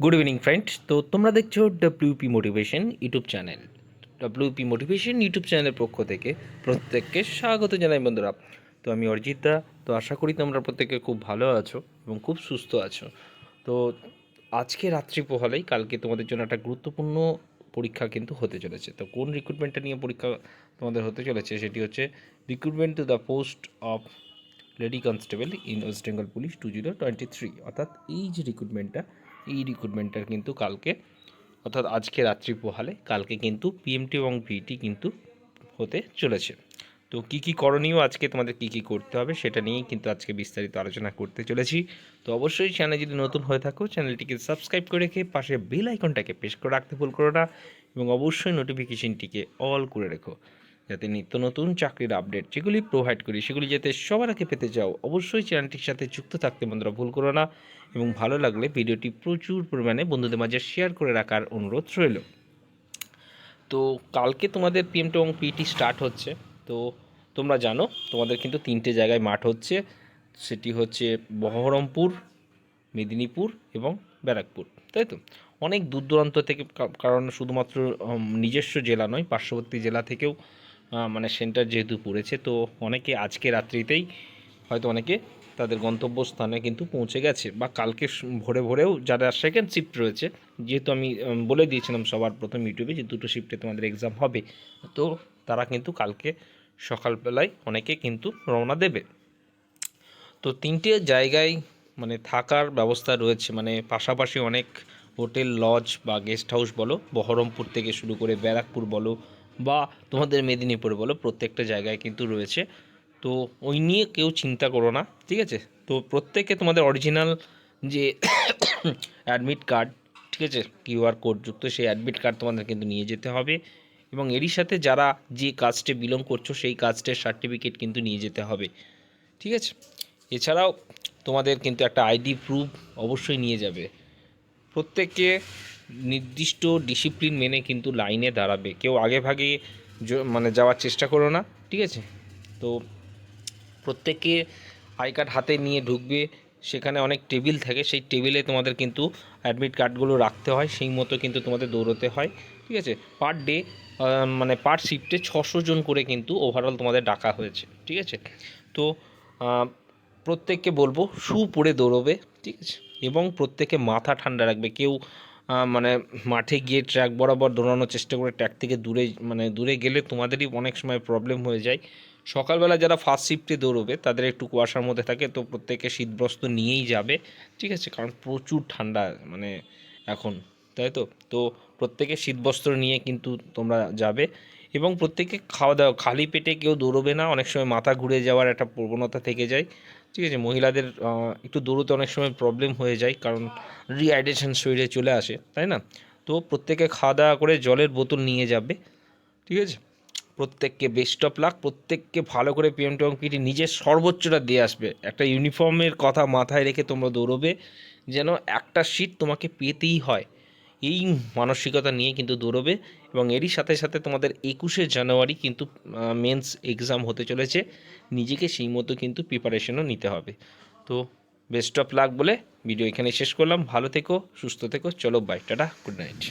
Good evening friend তো তোমরা দেখছ WP motivation YouTube channel WP motivation YouTube চ্যানেলের পক্ষ থেকে প্রত্যেককে স্বাগত জানাই, বন্ধুরা। তো আমি অরিজিৎ তো আশা করি তোমরা প্রত্যেকে খুব ভালো আছো এবং খুব সুস্থ আছো। তো আজকে রাত্রি পোহালেই কালকে তোমাদের জন্য একটা গুরুত্বপূর্ণ পরীক্ষা কিন্তু হতে চলেছে। তো কোন রিক্রুটমেন্টটা নিয়ে পরীক্ষা তোমাদের হতে চলেছে সেটি হচ্ছে recruitment to the post of lady constable in West Bengal police two zero twenty three অর্থাৎ এই যে রিক্রুটমেন্টটা এই রিক্রুটমেন্টটার কিন্তু কালকে, অর্থাৎ আজকে রাত্রি পোহালে, কালকে কিন্তু পিএমটি এবং ভিটি কিন্তু হতে চলেছে। তো কী কী করণীয় আজকে, তোমাদের কী কী করতে হবে সেটা নিয়েই কিন্তু আজকে বিস্তারিত আলোচনা করতে চলেছি। তো অবশ্যই চ্যানেল যদি নতুন হয়ে থাকো চ্যানেলটিকে সাবস্ক্রাইব করে রেখে পাশে বেল আইকনটাকে প্রেস করে রাখতে ভুল করো না এবং অবশ্যই নোটিফিকেশনটিকে অল করে রেখো। যাতে নিত্য নতুন চাকরির আপডেট যেগুলি প্রোভাইড করি, সেগুলি যাতে সবার আগে পেতে চাও, অবশ্যই চ্যানেলটির সাথে যুক্ত থাকতে বন্ধুরা ভুল করো না এবং ভালো লাগলে ভিডিওটি প্রচুর পরিমাণে বন্ধুদের মাঝে শেয়ার করে রাখার অনুরোধ রইল। তো কালকে তোমাদের পিএমটি এবং পিটি স্টার্ট হচ্ছে, তো তোমরা জানো তোমাদের কিন্তু তিনটে জায়গায় মাঠ হচ্ছে, সেটি হচ্ছে বহরমপুর, মেদিনীপুর এবং ব্যারাকপুর, তাই তো? অনেক দূর দূরান্ত থেকে কারণ শুধুমাত্র নিজস্ব জেলা নয়, পার্শ্ববর্তী জেলা থেকেও মানে সেন্টার যেহেতু পড়েছে, তো অনেকে আজকে রাত্রিতেই হয়তো অনেকে তাদের গন্তব্যস্থানে কিন্তু পৌঁছে গেছে বা কালকে ভোরে ভোরেও যারা সেকেন্ড শিফট রয়েছে, যেহেতু আমি বলে দিয়েছিলাম সবার প্রথম ইউটিউবে যে দুটো শিফটে তোমাদের এক্সাম হবে, তো তারা কিন্তু কালকে সকালবেলায় অনেকে কিন্তু রওনা দেবে। তো তিনটে জায়গায় মানে থাকার ব্যবস্থা রয়েছে মানে পাশাপাশি অনেক হোটেল লজ বা গেস্ট হাউস বলো, বহরমপুর থেকে শুরু করে ব্যারাকপুর বলো বা তোমাদের মেদিনীপুর বলো, প্রত্যেকটা জায়গায় কিন্তু রয়েছে। তো ওই নিয়ে কেউ চিন্তা করো না, ঠিক আছে? তো প্রত্যেকে তোমাদের অরিজিনাল যে অ্যাডমিট কার্ড ঠিক আছে? কিউআর কোডযুক্ত সেই অ্যাডমিট কার্ড তোমাদের কিন্তু নিয়ে যেতে হবে। এবং এরই সাথে যারা যে কাজটি বিলং করছ, সেই কাজটের সার্টিফিকেট কিন্তু নিয়ে যেতে হবে, ঠিক আছে? এছাড়াও তোমাদের কিন্তু একটা আইডি প্রুফ অবশ্যই নিয়ে যাবে। প্রত্যেককে নির্দিষ্ট ডিসিপ্লিন মেনে কিন্তু লাইনে দাঁড়াবে। কেউ আগে ভাগে মানে যাওয়ার চেষ্টা করো না, ঠিক আছে? তো প্রত্যেককে আই কার্ড হাতে নিয়ে ঢুকবে, সেখানে অনেক টেবিল থাকে, সেই টেবিলে তোমাদের কিন্তু অ্যাডমিট কার্ডগুলো রাখতে হয়, সেই মতো কিন্তু তোমাদের দৌড়তে হয়, ঠিক আছে? পার ডে মানে পার শিফটে ছশো জন করে কিন্তু ওভারঅল তোমাদের ডাকা হয়েছে, ঠিক আছে? তো প্রত্যেককে বলব শু পরে দৌড়বে, ঠিক আছে? এবং প্রত্যেকে মাথা ঠান্ডা রাখবে, কেউ মানে মাঠে গিয়ে ট্র্যাক বরাবর দৌড়ানোর চেষ্টা করে ট্র্যাক থেকে দূরে মানে দূরে গেলে তোমাদেরই অনেক সময় প্রবলেম হয়ে যায়। সকালবেলা যারা ফার্স্ট শিফটে দৌড়বে, তাদের একটু কুয়াশার মধ্যে থাকে, তো প্রত্যেকে শীতবস্ত্র নিয়েই যাবে, ঠিক আছে? কারণ প্রচুর ঠান্ডা মানে এখন, তাই তো? তো প্রত্যেকে শীতবস্ত্র নিয়ে কিন্তু তোমরা যাবে। এবং প্রত্যেকে খাওয়া দাওয়া, খালি পেটে কেউ দৌড়বে না। অনেক সময় মাথা ঘুরে যাওয়ার একটা প্রবণতা থেকে যায়। ঠিক আছে? মহিলাদের একটু দৌড়তে অনেক সময় প্রবলেম হয়ে যায় কারণ রিহাইড্রেশন শরীরে চলে আসে, তাই না? তো প্রত্যেকে খাওয়া দাওয়া করে জলের বোতল নিয়ে যাবে। ঠিক আছে? প্রত্যেককে বেস্ট অফ লাক প্রত্যেককে ভালো করে পিএম এবং পিটি নিজের সর্বোচ্চটা দিয়ে আসবে। একটা ইউনিফর্মের কথা মাথায় রেখে তোমরা দৌড়বে, যেন একটা সিট তোমাকে পেতেই হয়। এই মানসিকতা নিয়ে কিন্তু দৌড়বে এবং এরই সাথে সাথে তোমাদের একুশে জানুয়ারি কিন্তু মেন্স এক্সাম হতে চলেছে। নিজেকে সেই মতো কিন্তু প্রিপারেশনও নিতে হবে। তো বেস্ট অফ লাক বলে ভিডিও এখানে শেষ করলাম। ভালো থেকো, সুস্থ থেকো। চলো বাই টাটা গুড নাইট